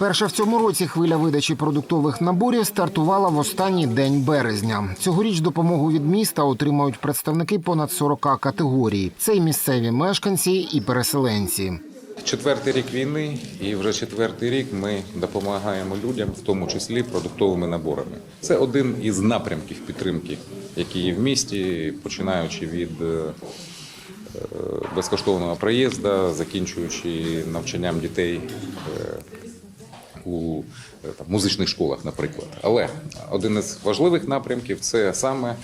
Перша в цьому році хвиля видачі продуктових наборів стартувала в останній день березня. Цьогоріч допомогу від міста отримають представники понад 40 категорій. Це й місцеві мешканці і переселенці. Четвертий рік війни, і вже четвертий рік ми допомагаємо людям, в тому числі продуктовими наборами. Це один із напрямків підтримки, які є в місті, починаючи від е, е, безкоштовного проїзду, закінчуючи навчанням дітей е, у е, там, музичних школах, наприклад. Але один із важливих напрямків це саме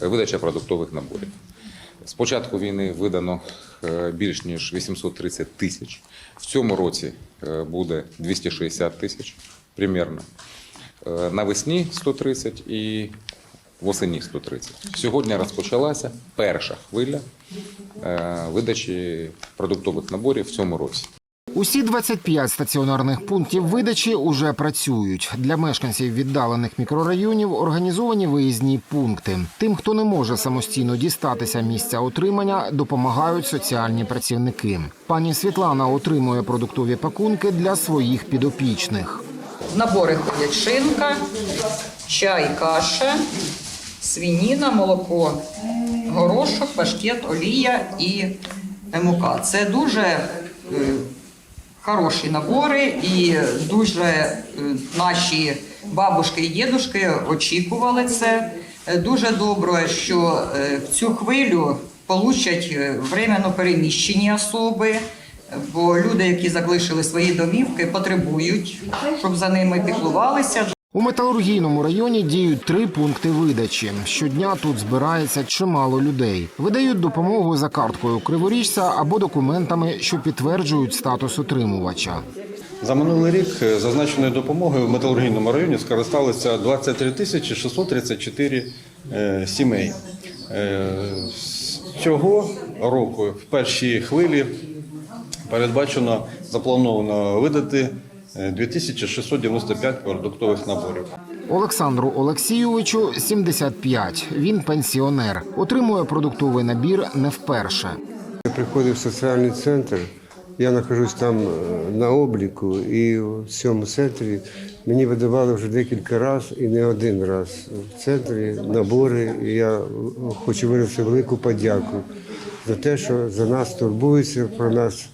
видача продуктових наборів. З початку війни видано е, більш ніж 830 тисяч. В цьому році е, буде 260 тисяч примірно. Навесні 130 і восені 130. Сьогодні розпочалася перша хвиля видачі продуктових наборів в цьому році. Усі 25 стаціонарних пунктів видачі уже працюють. Для мешканців віддалених мікрорайонів організовані виїзні пункти. Тим, хто не може самостійно дістатися місця отримання, допомагають соціальні працівники. Пані Світлана отримує продуктові пакунки для своїх підопічних. Набори ходять шинка, чай, каша, свініна, молоко, горошок, паштет, олія і мука. Це дуже е, хороші набори і дуже е, наші бабушки і дідушки очікували це. Е, Дуже добре, що е, в цю хвилю получать временно переміщені особи. Бо люди, які залишили свої домівки, потребують, щоб за ними піклувалися. У металургійному районі діють три пункти видачі. Щодня тут збирається чимало людей. Видають допомогу за карткою криворіжця або документами, що підтверджують статус отримувача. За минулий рік е, зазначеною допомогою в металургійному районі скористалися 23 тисячі 634 е, сімей. Е, з Цього року в першій хвилі передбачено заплановано видати 2695 продуктових наборів. Олександру Олексійовичу 75. Він пенсіонер. Отримує продуктовий набір не вперше. Я приходив в соціальний центр, я знаходжусь там е, на обліку, і в цьому центрі мені видавали вже декілька разів і не один раз в центрі набори. І я хочу виразити велику подяку за те, що за нас турбуються, про нас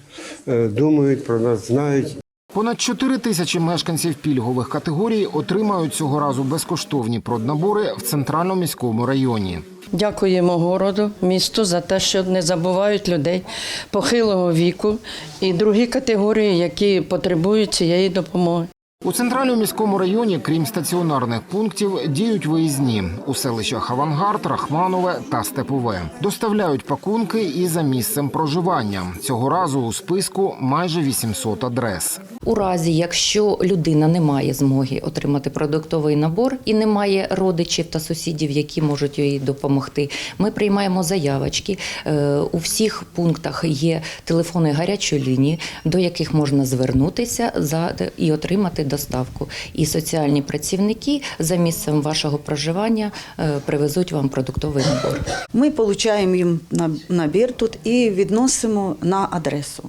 е, думають, про нас знають. Понад 4 тисячі мешканців пільгових категорій отримають цього разу безкоштовні проднабори в центральному міському районі. Дякуємо городу, місту за те, що не забувають людей похилого віку і другі категорії, які потребують цієї допомоги. У центральному міському районі, крім стаціонарних пунктів, діють виїзні у селищах Авангард, Рахманове та Степове. Доставляють пакунки і за місцем проживання. Цього разу у списку майже 800 адрес. У разі, якщо людина не має змоги отримати продуктовий набор і не має родичів та сусідів, які можуть їй допомогти, ми приймаємо заявочки. Е, У всіх пунктах є телефони гарячої лінії, до яких можна звернутися за і отримати доставку. І соціальні працівники за місцем вашого проживання е, привезуть вам продуктовий набор. Ми отримуємо їм на- набір тут і відносимо на адресу.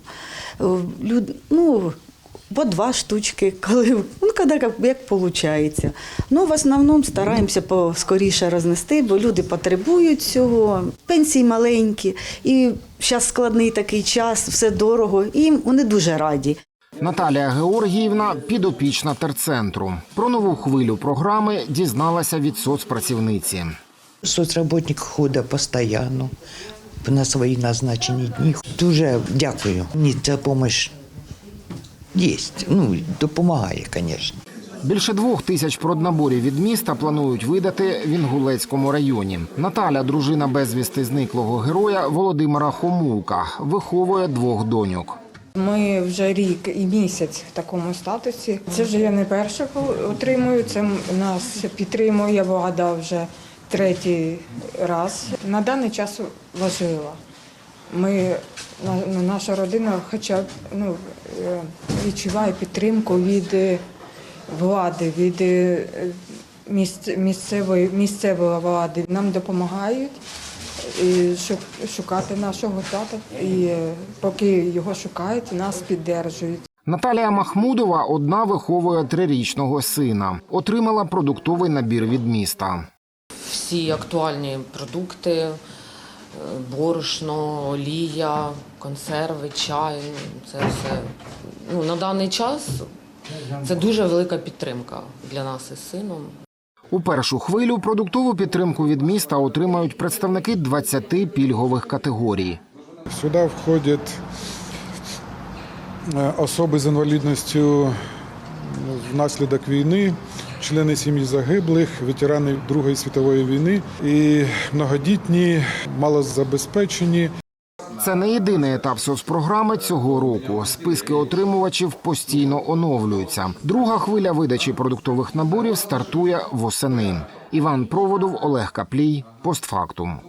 Е, люд- Ну, по два штучки, коли, ну, коли як, як виходить. Ну, в основному стараємося поскоріше рознести, бо люди потребують цього. Пенсії маленькі, і зараз складний такий час, все дорого, і вони дуже раді. Наталія Георгіївна підопічна терцентру. Про нову хвилю програми дізналася від соцпрацівниці. Соцработник ходить постійно на свої назначені дні. Дуже дякую. Мені ця допомога є. Ну, допомагає, звісно. Більше двох тисяч проднаборів від міста планують видати в Інгулецькому районі. Наталя, дружина безвісти зниклого героя Володимира Хомулка, виховує двох доньок. Ми вже рік і місяць в такому статусі. Це вже я не перша отримую. Це нас підтримує влада вже третій раз. На даний час важливо. Ми на- ну, наша родина, хоча б ну, е, відчуває підтримку від е, влади, від е, місцевої місцевої влади. Нам допомагають і шукати нашого тата. І поки його шукають, нас піддержують. Наталія Махмудова одна виховує трирічного сина. Отримала продуктовий набір від міста. всі актуальні продукти, борошно, олія, консерви, чай. Це все ну, на даний час це дуже велика підтримка для нас із сином. У першу хвилю продуктову підтримку від міста отримають представники 20 пільгових категорій. Сюда входят е, особи з інвалідністю внаслідок війни, члени сім'ї загиблих, ветерани Другої світової війни і многодітні, малозабезпечені. Це не єдиний етап соцпрограми цього року. Списки отримувачів постійно оновлюються. Друга хвиля видачі продуктових наборів стартує восени. Іван Проводов, Олег Каплій. Постфактум.